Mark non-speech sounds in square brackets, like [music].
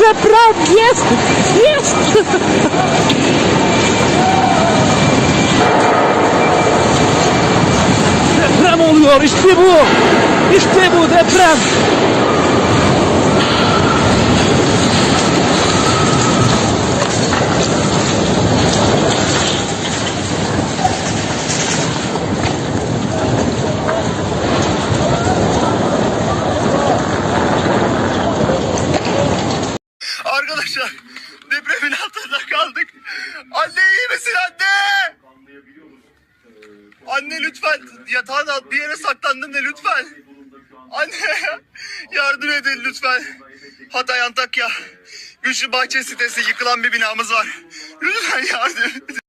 deprem. Yes. Yes. deprem oluyor. İşte bu. İşte bu deprem. Arkadaşlar depremin altında kaldık. Anne iyi misin anne? Anne lütfen yatağın alt bir yere saklandın da lütfen. Anne [laughs] yardım edin lütfen. Hatay Antakya. Güçlü Bahçe sitesi yıkılan bir binamız var. Lütfen yardım edin.